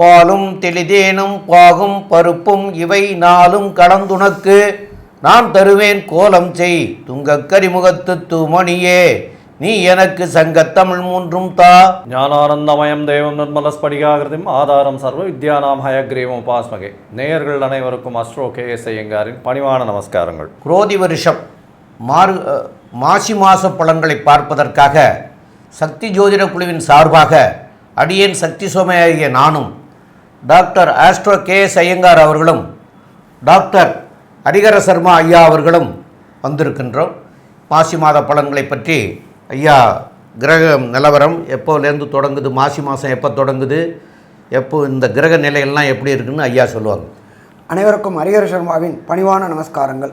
பாலும் தெளிதேனும் பாகும் பருப்பும் இவை நாளும் கலந்துனக்கு நான் தருவேன் கோலம் செய் துங்கக் கரிமுகத்து தூமணியே. நீ எனக்கு சங்கத்தமிழ் மூன்றும் தா. ஞானானந்தமயம் தெய்வம் நிர்மலஸ்படிகாகிருதிம் ஆதாரம் சர்வ வித்யானாம் ஹயக்ரீவம் உபாஸ்மகே. நேயர்கள் அனைவருக்கும் அஸ்ட்ரோ கே எஸ் ஐயங்காரின் பணிவான நமஸ்காரங்கள். குரோதி வருஷம் மாறு மாசி மாச பலன்களை பார்ப்பதற்காக சக்தி ஜோதிட குழுவின் சார்பாக அடியேன் சக்தி சோமையாகிய நானும் doctor astro K S Iyengar அவர்களும் டாக்டர் ஹரிகர சர்மா ஐயா அவர்களும் வந்திருக்கின்றோம். மாசி மாத பலன்களை பற்றி ஐயா கிரக நிலவரம் எப்போலேருந்து தொடங்குது மாசி மாதம் எப்போ தொடங்குது எப்போ இந்த கிரக நிலையெல்லாம் எப்படி இருக்குன்னு ஐயா சொல்லுவாங்க. அனைவருக்கும் ஹரிகர சர்மாவின் பணிவான நமஸ்காரங்கள்.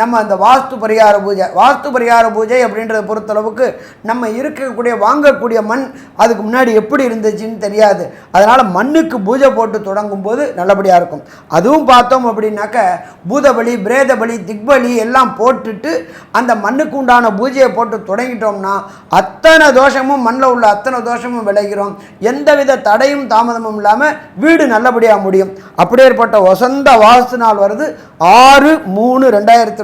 நம்ம அந்த வாஸ்து பரிகார பூஜை வாஸ்து பரிகார பூஜை அப்படின்றத பொறுத்தளவுக்கு நம்ம இருக்கக்கூடிய வாங்கக்கூடிய மண் அதுக்கு முன்னாடி எப்படி இருந்துச்சுன்னு தெரியாது. அதனால் மண்ணுக்கு பூஜை போட்டு தொடங்கும் போது நல்லபடியாக இருக்கும். அதுவும் பார்த்தோம் அப்படின்னாக்க பூதபலி பிரேதபலி திக்பலி எல்லாம் போட்டுட்டு அந்த மண்ணுக்கு உண்டான பூஜையை போட்டு தொடங்கிட்டோம்னா அத்தனை தோஷமும் மண்ணில் உள்ள அத்தனை தோஷமும் விளைகிறோம். எந்தவித தடையும் தாமதமும் இல்லாமல் வீடு நல்லபடியாக முடியும். அப்படியேற்பட்ட வசந்த வாஸ்து நாள் வருது. ஆறு மூணு ரெண்டாயிரத்தி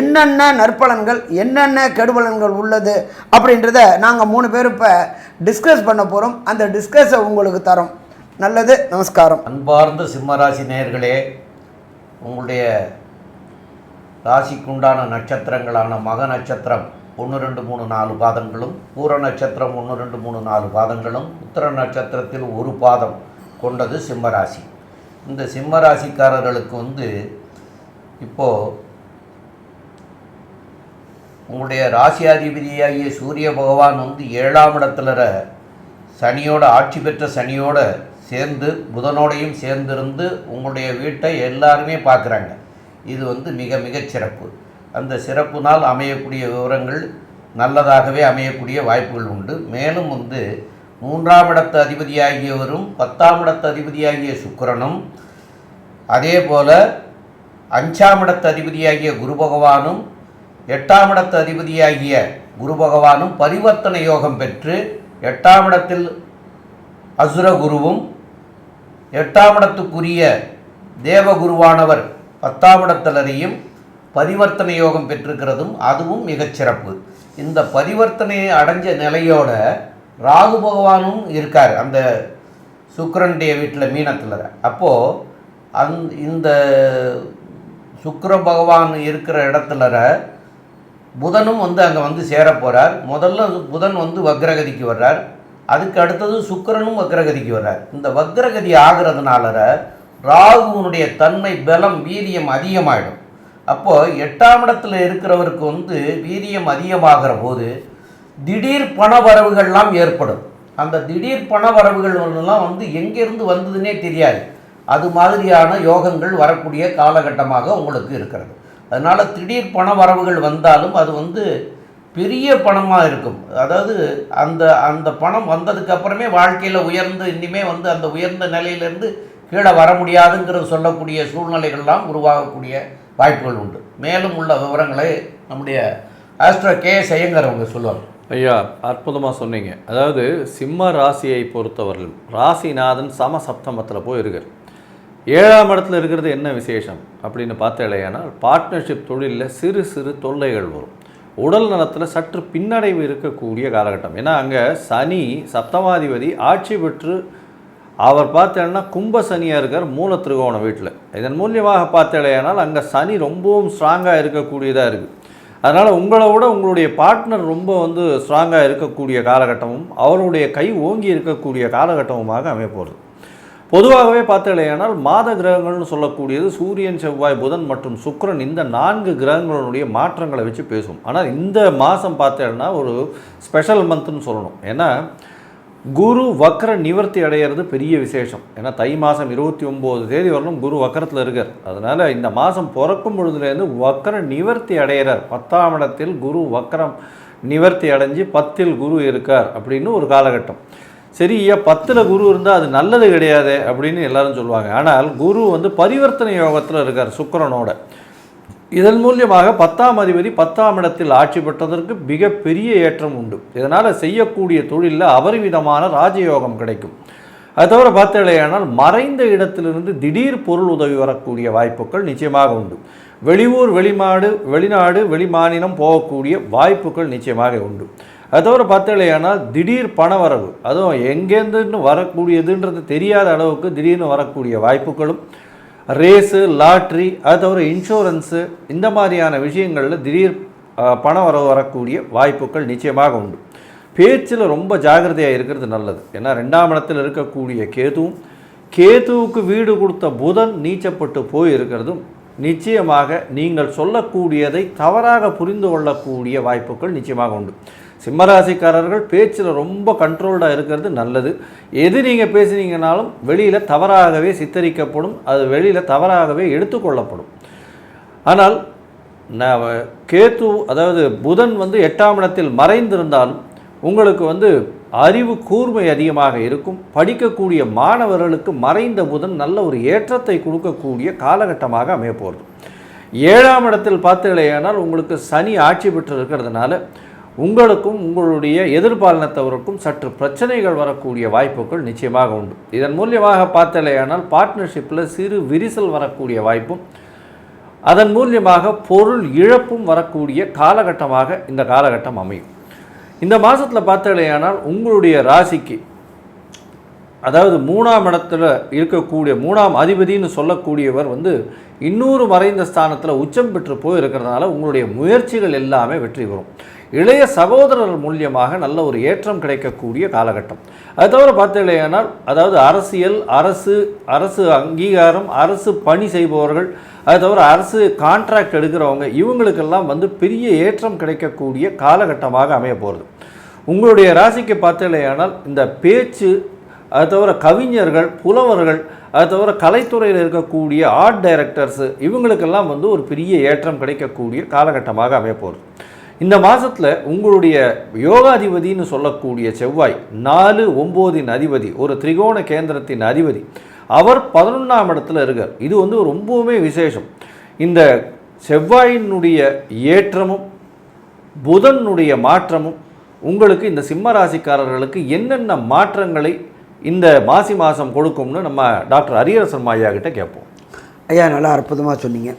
என்னென்ன நற்பலன்கள் என்னென்ன கெடுபலன்கள் உள்ளது அப்படின்றத நாங்கள் மூணு பேர் இப்போ டிஸ்கஸ் பண்ண போகிறோம் அந்த டிஸ்கஸை உங்களுக்கு தரோம். நல்லது நமஸ்காரம். அன்பார்ந்த சிம்மராசி நேயர்களே உங்களுடைய ராசிக்குண்டான நட்சத்திரங்களான மக நட்சத்திரம் ஒன்று ரெண்டு மூணு நாலு பாதங்களும் பூர நட்சத்திரம் ஒன்று ரெண்டு மூணு நாலு பாதங்களும் உத்தர நட்சத்திரத்தில் ஒரு பாதம் கொண்டது சிம்மராசி. இந்த சிம்மராசிக்காரர்களுக்கு வந்து இப்போது உங்களுடைய ராசியாதிபதியாகிய சூரிய பகவான் வந்து ஏழாம் இடத்துல சனியோட ஆட்சி பெற்ற சனியோட சேர்ந்து புதனோடையும் சேர்ந்திருந்து உங்களுடைய வீட்டை எல்லாருமே பார்க்குறாங்க. இது வந்து மிக மிகச் சிறப்பு. அந்த சிறப்புனால் அமையக்கூடிய விவரங்கள் நல்லதாகவே அமையக்கூடிய வாய்ப்புகள் உண்டு. மேலும் வந்து மூன்றாம் இடத்து அதிபதியாகியவரும் பத்தாம் இடத்து அதிபதியாகிய சுக்கரனும் அதே போல் அஞ்சாம் இடத்து அதிபதியாகிய குரு பகவானும் எட்டாம் இடத்து அதிபதியாகிய குரு பகவானும் பரிவர்த்தனை யோகம் பெற்று எட்டாம் இடத்தில் அசுர குருவும் எட்டாம் இடத்துக்குரிய தேவகுருவானவர் பத்தாம் இடத்திலரையும் பரிவர்த்தனை யோகம் பெற்றிருக்கிறதும் அதுவும் மிகச்சிறப்பு இந்த பரிவர்த்தனையை அடைஞ்ச நிலையோட ராகு பகவானும் இருக்கார் அந்த சுக்கரனுடைய வீட்டில் மீனத்தில் அப்போது அந் இந்த சுக்கர பகவான் இருக்கிற இடத்துல புதனும் வந்து அங்கே வந்து சேர போகிறார் முதல்ல புதன் வந்து வக்ரகதிக்கு வர்றார். அதுக்கு அடுத்தது சுக்கரனும் வக்ரகதிக்கு வர்றார். இந்த வக்ரகதி ஆகிறதுனால ராகுவனுடைய தன்மை பலம் வீரியம் அதிகமாகிடும் அப்போது எட்டாம் இடத்துல இருக்கிறவருக்கு வந்து வீரியம் அதிகமாகிற போது திடீர் பண வரவுகள்லாம் ஏற்படும். அந்த திடீர் பண வரவுகள்லாம் வந்து எங்கேருந்து வந்ததுன்னே தெரியாது. அது மாதிரியான யோகங்கள் வரக்கூடிய காலகட்டமாக உங்களுக்கு இருக்கிறது. அதனால் திடீர் பண வரவுகள் வந்தாலும் அது வந்து பெரிய பணமாக இருக்கும். அதாவது அந்த அந்த பணம் வந்ததுக்கு அப்புறமே வாழ்க்கையில் உயர்ந்து இனிமே வந்து அந்த உயர்ந்த நிலையிலேருந்து கீழே வர முடியாதுங்கிறது சொல்லக்கூடிய சூழ்நிலைகள்லாம் உருவாகக்கூடிய வாய்ப்புகள் உண்டு. மேலும் உள்ள விவரங்களை நம்முடைய ஆஸ்ட்ரோ கே ஐயங்கர் அவங்க சொல்லுவாங்க. ஐயா அற்புதமாக சொன்னீங்க. அதாவது சிம்ம ராசியை பொறுத்தவர்கள் ராசிநாதன் சம சப்தமத்தில் போய் இருக்கார் ஏழாம் இடத்துல இருக்கிறது என்ன விசேஷம் அப்படின்னு பார்த்தேலையானால் பார்ட்னர்ஷிப் தொழிலில் சிறு சிறு தொல்லைகள் வரும். உடல் நலத்தில் சற்று பின்னடைவு இருக்கக்கூடிய காலகட்டம். ஏன்னா அங்கே சனி சப்தமாதிபதி ஆட்சி பெற்று அவர் பார்த்தேன்னா கும்ப சனியாக இருக்கார் மூல திருகோணம் வீட்டில் இதன் மூலியமாக பார்த்தேலையானால் அங்கே சனி ரொம்பவும் ஸ்ட்ராங்காக இருக்கக்கூடியதாக இருக்குது அதனால் உங்களை விட உங்களுடைய பார்ட்னர் ரொம்ப வந்து ஸ்ட்ராங்காக இருக்கக்கூடிய காலகட்டமும் அவருடைய கை ஓங்கி இருக்கக்கூடிய காலகட்டமுமாக அமைய போகிறது பொதுவாகவே பார்த்தீங்களேனால் மாத கிரகங்கள்னு சொல்லக்கூடியது சூரியன் செவ்வாய் புதன் மற்றும் சுக்கிரன் இந்த நான்கு கிரகங்களுடைய மாற்றங்களை வச்சு பேசும். ஆனால் இந்த மாதம் பார்த்தேன்னா ஒரு ஸ்பெஷல் மந்த்னு சொல்லணும். ஏன்னா குரு வக்ர நிவர்த்தி அடையிறது பெரிய விசேஷம். ஏன்னா தை மாதம் இருபத்தி ஒம்பது தேதி வரலும் குரு வக்கரத்தில் இருக்கார். அதனால் இந்த மாதம் பிறக்கும் பொழுதுலேருந்து வக்ர நிவர்த்தி அடையிறார். பத்தாம் இடத்தில் குரு வக்ரம் நிவர்த்தி அடைஞ்சு பத்தில் குரு இருக்கார் அப்படின்னு ஒரு காலகட்டம். சரி ஐயா பத்தில் குரு இருந்தால் அது நல்லது கிடையாது அப்படின்னு எல்லாரும் சொல்லுவாங்க. ஆனால் குரு வந்து பரிவர்த்தனை யோகத்தில் இருக்கார் சுக்கிரனோட. இதன் மூலியமாக பத்தாம் அதிபதி பத்தாம் இடத்தில் ஆட்சி பெற்றதற்கு மிகப்பெரிய ஏற்றம் உண்டு. இதனால் செய்யக்கூடிய தொழிலில் அபரிவிதமான ராஜயோகம் கிடைக்கும். அது தவிர பார்த்தீங்களேயானால் மறைந்த இடத்திலிருந்து திடீர் பொருள் உதவி வரக்கூடிய வாய்ப்புகள் நிச்சயமாக உண்டு. வெளியூர் வெளிநாடு வெளிநாடு வெளிமாநிலம் போகக்கூடிய வாய்ப்புகள் நிச்சயமாக உண்டு. அது தவிர திடீர் திடீர் பணவரவு அதுவும் எங்கேருந்துன்னு வரக்கூடியதுன்றது தெரியாத அளவுக்கு திடீர்னு வரக்கூடிய வாய்ப்புகளும் ரேஸு லாட்ரி அது தவிர இன்சூரன்ஸு இந்த மாதிரியான விஷயங்களில் திடீர் பண வரவு வரக்கூடிய வாய்ப்புகள் நிச்சயமாக உண்டு. பேச்சில் ரொம்ப ஜாகிரதையாக இருக்கிறது நல்லது. ஏன்னா ரெண்டாம் இடத்தில் இருக்கக்கூடிய கேதுவும் கேதுவுக்கு வீடு கொடுத்த புதன் நீச்சப்பட்டு போயிருக்கிறதும் நிச்சயமாக நீங்கள் சொல்லக்கூடியதை தவறாக புரிந்து கொள்ளக்கூடிய வாய்ப்புகள் நிச்சயமாக உண்டு. சிம்மராசிக்காரர்கள் பேச்சில் ரொம்ப கண்ட்ரோல்டாக இருக்கிறது நல்லது. எது நீங்கள் பேசுனீங்கனாலும் வெளியில் தவறாகவே சித்தரிக்கப்படும் அது வெளியில் தவறாகவே எடுத்துக்கொள்ளப்படும். ஆனால் நான் கேத்து அதாவது புதன் வந்து எட்டாம் இடத்தில் மறைந்திருந்தாலும் உங்களுக்கு வந்து அறிவு கூர்மை அதிகமாக இருக்கும். படிக்கக்கூடிய மாணவர்களுக்கு மறைந்த புதன் நல்ல ஒரு ஏற்றத்தை கொடுக்கக்கூடிய காலகட்டமாக அமைய போகிறது ஏழாம் இடத்தில் பார்த்தீங்களேயானால் உங்களுக்கு சனி ஆட்சி பெற்று இருக்கிறதுனால உங்களுக்கும் உங்களுடைய எதிர்பாலினத்தவருக்கும் சற்று பிரச்சனைகள் வரக்கூடிய வாய்ப்புகள் நிச்சயமாக உண்டு. இதன் மூலியமாக பார்த்தலையானால் பார்ட்னர்ஷிப்பில் சிறு விரிசல் வரக்கூடிய வாய்ப்பும் அதன் மூலியமாக பொருள் இழப்பும் வரக்கூடிய காலகட்டமாக இந்த காலகட்டம் அமையும். இந்த மாதத்தில் பார்த்தலையானால் உங்களுடைய ராசிக்கு அதாவது மூணாம் இடத்துல இருக்கக்கூடிய மூணாம் அதிபதின்னு சொல்லக்கூடியவர் வந்து இன்னொரு மறைந்த ஸ்தானத்தில் உச்சம் பெற்று போய் இருக்கிறதுனால உங்களுடைய முயற்சிகள் எல்லாமே வெற்றி பெறும். இளைய சகோதரர் மூலியமாக நல்ல ஒரு ஏற்றம் கிடைக்கக்கூடிய காலகட்டம். அது தவிர பார்த்தீங்களேனால் அதாவது அரசியல் அரசு அரசு அங்கீகாரம் அரசு பணி செய்பவர்கள் அது தவிர அரசு கான்ட்ராக்ட் எடுக்கிறவங்க இவங்களுக்கெல்லாம் வந்து பெரிய ஏற்றம் கிடைக்கக்கூடிய காலகட்டமாக அமைய போகிறது உங்களுடைய ராசிக்கு பார்த்தீங்களேயானால் இந்த பேச்சு அது தவிர கவிஞர்கள் புலவர்கள் அது தவிர கலைத்துறையில் இருக்கக்கூடிய ஆர்ட் டைரக்டர்ஸு இவங்களுக்கெல்லாம் வந்து ஒரு பெரிய ஏற்றம் கிடைக்கக்கூடிய காலகட்டமாக அமைய போகிறது இந்த மாதத்தில் உங்களுடைய யோகாதிபதின்னு சொல்லக்கூடிய செவ்வாய் நாலு ஒம்போதின் அதிபதி ஒரு திரிகோண கேந்திரத்தின் அதிபதி அவர் பதினொன்றாம் இடத்துல இருக்கார். இது வந்து ரொம்பவுமே விசேஷம். இந்த செவ்வாயினுடைய ஏற்றமும் புதனுடைய மாற்றமும் உங்களுக்கு இந்த சிம்ம ராசிக்காரர்களுக்கு என்னென்ன மாற்றங்களை இந்த மாசி மாதம் கொடுக்கும்னு நம்ம டாக்டர் ஹரியரசன் ஐயா கிட்ட கேட்போம். ஐயா நல்லா அற்புதமாக சொன்னீங்க.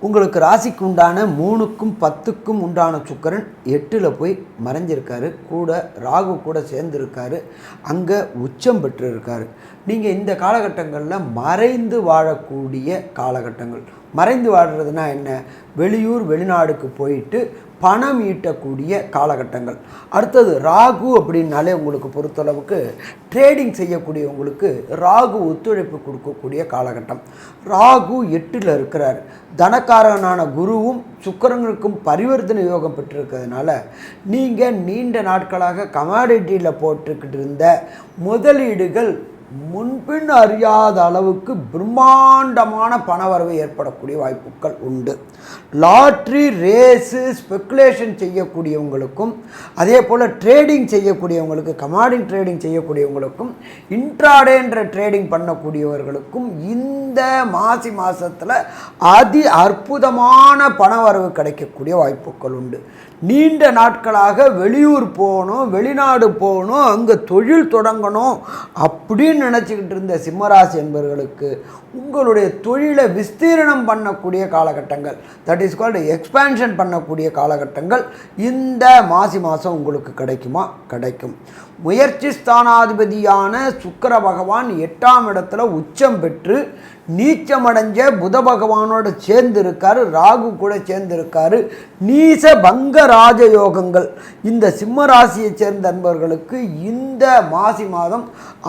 உங்களுக்கு ராசிக்கு உண்டான மூணுக்கும் பத்துக்கும் உண்டான சுக்கிரன் எட்டில் போய் மறைஞ்சிருக்காரு. கூட ராகு கூட சேர்ந்துருக்காரு. அங்கே உச்சம் பெற்றிருக்காரு. நீங்கள் இந்த காலகட்டங்களில் மறைந்து வாழக்கூடிய காலகட்டங்கள். மறைந்து வாழ்கிறதுனா என்ன? வெளியூர் வெளிநாடுக்கு போயிட்டு பணம் ஈட்டக்கூடிய காலகட்டங்கள். அடுத்தது ராகு அப்படின்னாலே உங்களுக்கு பொறுத்தளவுக்கு ட்ரேடிங் செய்யக்கூடியவங்களுக்கு ராகு ஒத்துழைப்பு கொடுக்கக்கூடிய காலகட்டம். ராகு எட்டில் இருக்கிறார். தனக்காரனான குருவும் சுக்கரங்களுக்கும் பரிவர்த்தனை யோகம் பெற்றிருக்கிறதுனால நீங்கள் நீண்ட நாட்களாக கமாடிட்டியில் போட்டுக்கிட்டு இருந்த முதலீடுகள் முன்பின் அறியாத அளவுக்கு பிரம்மாண்டமான பணவரவு ஏற்படக்கூடிய வாய்ப்புகள் உண்டு. லாட்ரி ரேஸு ஸ்பெக்குலேஷன் செய்யக்கூடியவங்களுக்கும் அதே போல் ட்ரேடிங் செய்யக்கூடியவங்களுக்கு கமாடிங் ட்ரேடிங் செய்யக்கூடியவங்களுக்கும் இன்ட்ராடேன்ற ட்ரேடிங் பண்ணக்கூடியவர்களுக்கும் இந்த மாசி மாதத்தில் அதி அற்புதமான பணவரவு கிடைக்கக்கூடிய வாய்ப்புகள் உண்டு. நீண்ட நாட்களாக வெளியூர் போகணும் வெளிநாடு போகணும் அங்கே தொழில் தொடங்கணும் அப்படின்னு நினச்சிக்கிட்டு இருந்த சிம்மராசி என்பவர்களுக்கு உங்களுடைய தொழிலை விஸ்தீரணம் பண்ணக்கூடிய காலகட்டங்கள் தட் இஸ் கால்டு எக்ஸ்பேன்ஷன் பண்ணக்கூடிய காலகட்டங்கள் இந்த மாசி மாதம் உங்களுக்கு கிடைக்குமா? கிடைக்கும். முயற்சி ஸ்தானாதிபதியான சுக்கர பகவான் எட்டாம் இடத்துல உச்சம் பெற்று நீச்சமடைஞ்ச புத பகவானோட சேர்ந்து இருக்காரு ராகு கூட சேர்ந்து இருக்காரு நீச பங்க ராஜயோகங்கள். இந்த சிம்ம ராசியை சேர்ந்த நண்பர்களுக்கு இந்த மாசி மாதம்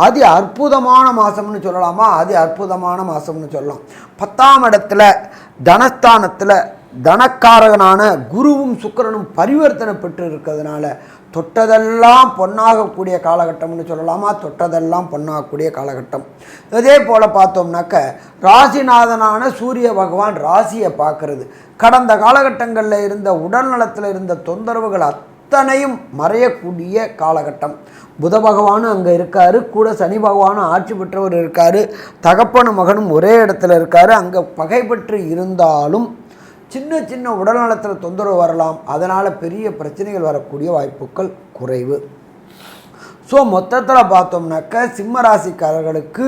அதி அற்புதமான மாதம்னு சொல்லலாமா? அதி அற்புதமான மாதம்னு சொல்லலாம். பத்தாம் இடத்துல தனஸ்தானத்தில் தனக்காரகனான குருவும் சுக்கிரனும் பரிவர்த்தனை பெற்று இருக்கிறதுனால தொட்டதெல்லாம் பொன்னாகக்கூடிய காலகட்டம்னு சொல்லலாமா? தொட்டதெல்லாம் பொன்னாகக்கூடிய காலகட்டம். இதே போல் பார்த்தோம்னாக்க ராசிநாதனான சூரிய பகவான் ராசியை பார்க்கறது. கடந்த காலகட்டங்களில் இருந்த உடல்நலத்தில் இருந்த தொந்தரவுகள் அத்தனையும் மறையக்கூடிய காலகட்டம். புத பகவானும் அங்கே இருக்காரு. கூட சனி பகவானும் ஆட்சி பெற்றவர் இருக்காரு. தகப்பனும் மகனும் ஒரே இடத்துல இருக்காரு. அங்கே பகைப்பற்று இருந்தாலும் சின்ன சின்ன உடல்நலத்தில் தொந்தரவு வரலாம். அதனால் பெரிய பிரச்சனைகள் வரக்கூடிய வாய்ப்புகள் குறைவு. ஸோ மொத்தத்தில் பார்த்தோம்னாக்க சிம்ம ராசிக்காரர்களுக்கு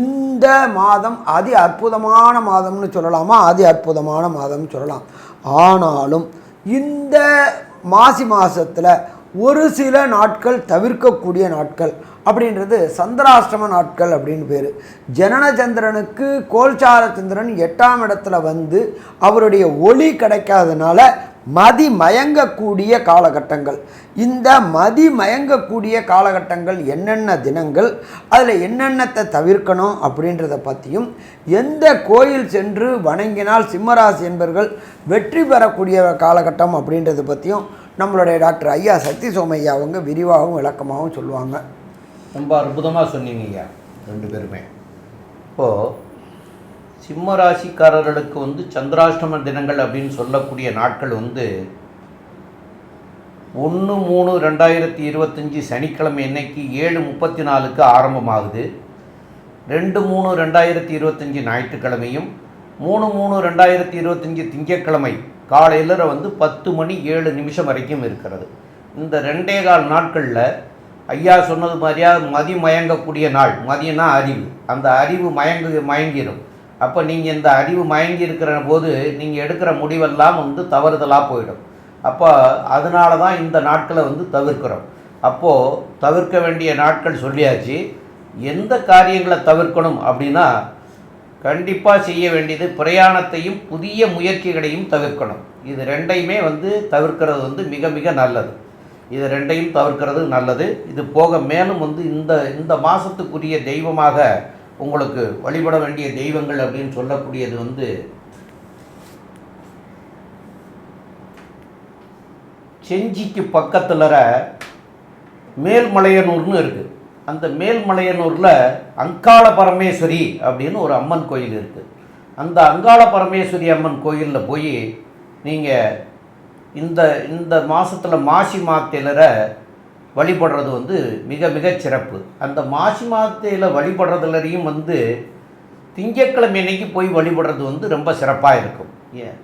இந்த மாதம் அதி அற்புதமான மாதம்னு சொல்லலாமா? அதி அற்புதமான மாதம்னு சொல்லலாம். ஆனாலும் இந்த மாசி மாதத்தில் ஒரு சில நாட்கள் தவிர்க்கக்கூடிய நாட்கள். அப்படின்றது சந்திராஷ்டம நாட்கள் அப்படின்னு பேர். ஜனனச்சந்திரனுக்கு கோல்சாரச்சந்திரன் எட்டாம் இடத்துல வந்து அவருடைய ஒளி கிடைக்காதனால மதி மயங்கக்கூடிய காலகட்டங்கள். இந்த மதி மயங்கக்கூடிய காலகட்டங்கள் என்னென்ன தினங்கள் அதில் என்னென்னத்தை தவிர்க்கணும் அப்படின்றத பற்றியும் எந்த கோயில் சென்று வணங்கினால் சிம்மராசி என்பர்கள் வெற்றி பெறக்கூடிய காலகட்டம் அப்படின்றத பற்றியும் நம்மளுடைய டாக்டர் ஐயா சக்தி சோமையா அவங்க விரிவாகவும் விளக்கமாகவும் சொல்லுவாங்க. ரொம்ப அற்புதமாக சொன்னீங்க ஐயா ரெண்டு பேருமே. இப்போது சிம்ம ராசிக்காரர்களுக்கு வந்து சந்திராஷ்டம தினங்கள் அப்படின்னு சொல்லக்கூடிய நாட்கள் வந்து ஒன்று மூணு ரெண்டாயிரத்தி இருபத்தஞ்சி சனிக்கிழமை இன்னைக்கு ஏழு முப்பத்தி நாலுக்கு ஆரம்பமாகுது. ரெண்டு மூணு ரெண்டாயிரத்தி இருபத்தஞ்சி ஞாயிற்றுக்கிழமையும் மூணு மூணு ரெண்டாயிரத்தி இருபத்தஞ்சி திங்கட்கிழமை காலையில் வந்து பத்து மணி ஏழு நிமிஷம் வரைக்கும் இருக்கிறது. இந்த ரெண்டே கால் நாட்களில் ஐயா சொன்னது மாதிரியா மதி மயங்கக்கூடிய நாள். மதியம்னா அறிவு. அந்த அறிவு மயங்கு மயங்கிடும் அப்போ நீங்கள் இந்த அறிவு மயங்கி இருக்கிற போது நீங்கள் எடுக்கிற முடிவெல்லாம் வந்து தவறுதலாக போயிடும். அப்போ அதனால தான் இந்த நாட்களை வந்து தவிர்க்கிறோம். அப்போது தவிர்க்க வேண்டிய நாட்கள் சொல்லியாச்சு. எந்த காரியங்களை தவிர்க்கணும் அப்படின்னா கண்டிப்பாக செய்ய வேண்டியது பிரயாணத்தையும் புதிய முயற்சிகளையும் தவிர்க்கணும். இது ரெண்டையுமே வந்து தவிர்க்கிறது வந்து மிக மிக நல்லது. இது ரெண்டையும் தவிர்க்கிறது நல்லது. இது போக மேலும் வந்து இந்த இந்த மாதத்துக்குரிய தெய்வமாக உங்களுக்கு வழிபட வேண்டிய தெய்வங்கள் அப்படின்னு சொல்லக்கூடியது வந்து செஞ்சிக்கு பக்கத்தில் மேல்மலையனூர்னு இருக்குது அந்த மேல்மலையனூரில் அங்காள பரமேஸ்வரி அப்படின்னு ஒரு அம்மன் கோயில் இருக்குது அந்த அங்காள பரமேஸ்வரி அம்மன் கோயிலில் போய் நீங்கள் இந்த இந்த மாதத்தில் மாசி மாத்திலரை வழிபடுறது வந்து மிக மிக சிறப்பு. அந்த மாசி மாத்தையில் வழிபடுறதுலரையும் வந்து திங்கட்கிழமை அன்னைக்கு போய் வழிபடுறது வந்து ரொம்ப சிறப்பாக இருக்கும். ஏன்?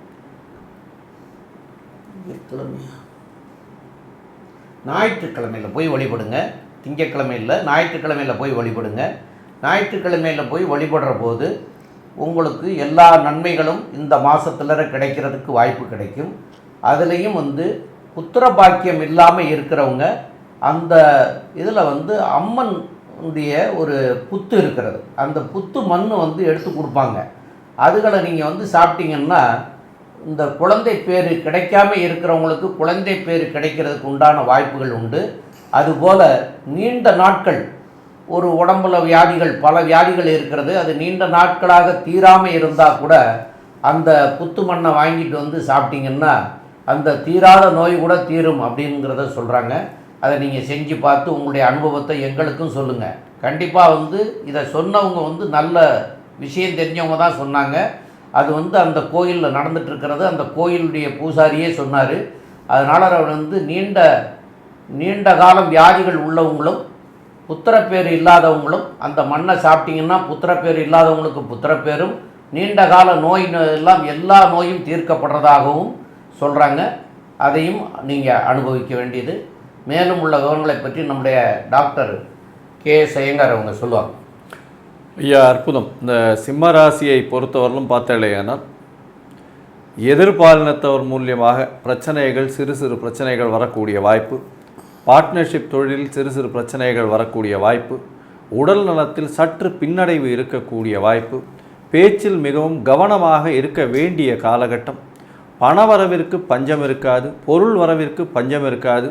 ஞாயிற்றுக்கிழமையில் போய் வழிபடுங்க. திங்கட்கிழமையில் ஞாயிற்றுக்கிழமையில் போய் வழிபடுங்க. ஞாயிற்றுக்கிழமையில் போய் வழிபடுற போது உங்களுக்கு எல்லா நன்மைகளும் இந்த மாதத்தில் கிடைக்கிறதுக்கு வாய்ப்பு கிடைக்கும். அதுலேயும் வந்து புத்திர பாக்கியம் இல்லாமல் இருக்கிறவங்க அந்த இதில் வந்து அம்மன் உடைய ஒரு புத்து இருக்கிறது. அந்த புத்து மண் வந்து எடுத்து கொடுப்பாங்க. அதுகளை நீங்கள் வந்து சாப்பிட்டீங்கன்னா இந்த குழந்தை பேர் கிடைக்காம இருக்கிறவங்களுக்கு குழந்தை பேர் கிடைக்கிறதுக்கு உண்டான வாய்ப்புகள் உண்டு. அதுபோல் நீண்ட நாட்கள் ஒரு உடம்புல வியாதிகள் பல வியாதிகள் இருக்கிறது. அது நீண்ட நாட்களாக தீராமல் இருந்தால் கூட அந்த புத்து மண்ணை வாங்கிட்டு வந்து சாப்பிட்டிங்கன்னா அந்த தீராத நோய் கூட தீரும் அப்படிங்கிறத சொல்கிறாங்க அதை நீங்கள் செஞ்சு பார்த்து உங்களுடைய அனுபவத்தை எங்களுக்கும் சொல்லுங்கள் கண்டிப்பாக வந்து இதை சொன்னவங்க வந்து நல்ல விஷயம் தெரிஞ்சவங்க தான் சொன்னாங்க. அது வந்து அந்த கோயிலில் நடந்துட்டுருக்கிறது அந்த கோயிலுடைய பூசாரியே சொன்னார். அதனால் அவர் வந்து நீண்ட நீண்ட காலம் வியாதிகள் உள்ளவங்களும் புத்திரப்பேர் இல்லாதவங்களும் அந்த மண்ணை சாப்பிட்டிங்கன்னா புத்திரப்பேர் இல்லாதவங்களுக்கு புத்திரப்பேரும் நீண்ட கால நோய் எல்லாம் எல்லா நோயும் தீர்க்கப்படுறதாகவும் சொல்கிறாங்க அதையும் நீங்கள் அனுபவிக்க வேண்டியது. மேலும் உள்ள விவரங்களை பற்றி நம்முடைய டாக்டர் கே எஸ் ஐயங்கார் அவங்க சொல்லுவாங்க. ஐயா அற்புதம். இந்த சிம்ம ராசியை பொறுத்தவரையிலும் பார்த்தாலேயானால் எதிர்பாலினத்தவர் மூலியமாக பிரச்சனைகள் சிறு சிறு பிரச்சனைகள் வரக்கூடிய வாய்ப்பு பார்ட்னர்ஷிப் தொழிலில் சிறு சிறு பிரச்சனைகள் வரக்கூடிய வாய்ப்பு உடல் நலத்தில் சற்று பின்னடைவு இருக்கக்கூடிய வாய்ப்பு பேச்சில் மிகவும் கவனமாக இருக்க வேண்டிய காலகட்டம் பண வரவிற்கு பஞ்சம் இருக்காது பொருள் வரவிற்கு பஞ்சம் இருக்காது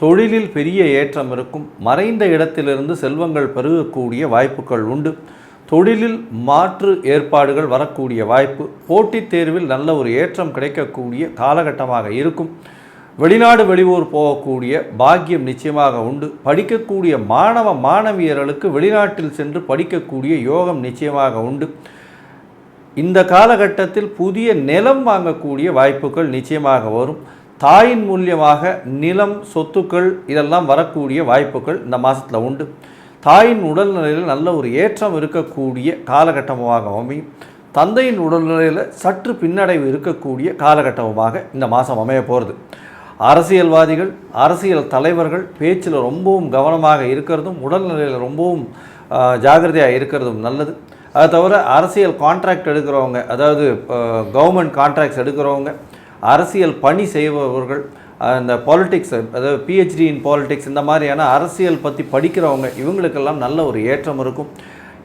தொழிலில் பெரிய ஏற்றம் இருக்கும் மறைந்த இடத்திலிருந்து செல்வங்கள் பெருகக்கூடிய வாய்ப்புகள் உண்டு. தொழிலில் மாற்று ஏற்பாடுகள் வரக்கூடிய வாய்ப்பு போட்டித் தேர்வில் நல்ல ஒரு ஏற்றம் கிடைக்கக்கூடிய காலகட்டமாக இருக்கும். வெளிநாடு வெளியூர் போகக்கூடிய பாக்கியம் நிச்சயமாக உண்டு. படிக்கக்கூடிய மாணவ மாணவியர்களுக்கு வெளிநாட்டில் சென்று படிக்கக்கூடிய யோகம் நிச்சயமாக உண்டு. இந்த காலகட்டத்தில் புதிய நிலம் வாங்கக்கூடிய வாய்ப்புகள் நிச்சயமாக வரும். தாயின் மூலியமாக நிலம் சொத்துக்கள் இதெல்லாம் வரக்கூடிய வாய்ப்புகள் இந்த மாதத்தில் உண்டு. தாயின் உடல்நிலையில் நல்ல ஒரு ஏற்றம் இருக்கக்கூடிய காலகட்டமாக அமையும். தந்தையின் உடல்நிலையில் சற்று பின்னடைவு இருக்கக்கூடிய காலகட்டமாக இந்த மாதம் அமைய போகிறது அரசியல்வாதிகள் அரசியல் தலைவர்கள் பேச்சில் ரொம்பவும் கவனமாக இருக்கிறதும் உடல்நிலையில் ரொம்பவும் ஜாகிரதையாக இருக்கிறதும் நல்லது. அது தவிர அரசியல் கான்ட்ராக்ட் எடுக்கிறவங்க அதாவது கவர்மெண்ட் கான்ட்ராக்ட்ஸ் எடுக்கிறவங்க அரசியல் பணி செய்பவர்கள் அந்த பாலிட்டிக்ஸ் அதாவது பிஹெச்டி இன் பாலிடிக்ஸ் இந்த மாதிரியான அரசியல் பற்றி படிக்கிறவங்க இவங்களுக்கெல்லாம் நல்ல ஒரு ஏற்றம் இருக்கும்.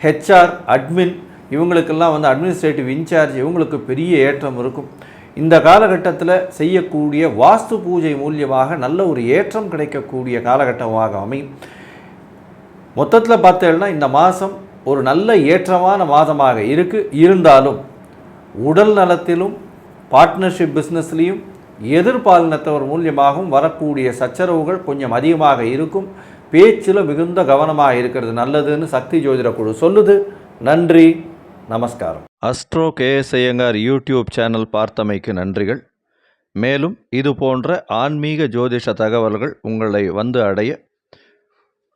ஹெச்ஆர் அட்மின் இவங்களுக்கெல்லாம் வந்து அட்மினிஸ்ட்ரேட்டிவ் இன்சார்ஜ் இவங்களுக்கு பெரிய ஏற்றம் இருக்கும். இந்த காலகட்டத்தில் செய்யக்கூடிய வாஸ்து பூஜை மூலியமாக நல்ல ஒரு ஏற்றம் கிடைக்கக்கூடிய காலகட்டமாக அமையும். மொத்தத்தில் பார்த்தேன்னா இந்த மாதம் ஒரு நல்ல ஏற்றமான மாதமாக இருக்குது இருந்தாலும் உடல் நலத்திலும் பார்ட்னர்ஷிப் பிஸ்னஸ்லேயும் எதிர்பாலினத்தவர் மூலியமாகவும் வரக்கூடிய சச்சரவுகள் கொஞ்சம் அதிகமாக இருக்கும். பேச்சில் மிகுந்த கவனமாக இருக்கிறது. நல்லதுன்னு சக்தி ஜோதிட குழு சொல்லுது. நன்றி. நமஸ்காரம். Astro KS Iyengar YouTube channel பார்த்தமைக்கு நன்றிகள். மேலும் இது போன்ற ஆன்மீக ஜோதிஷ தகவல்கள் உங்களை வந்து அடைய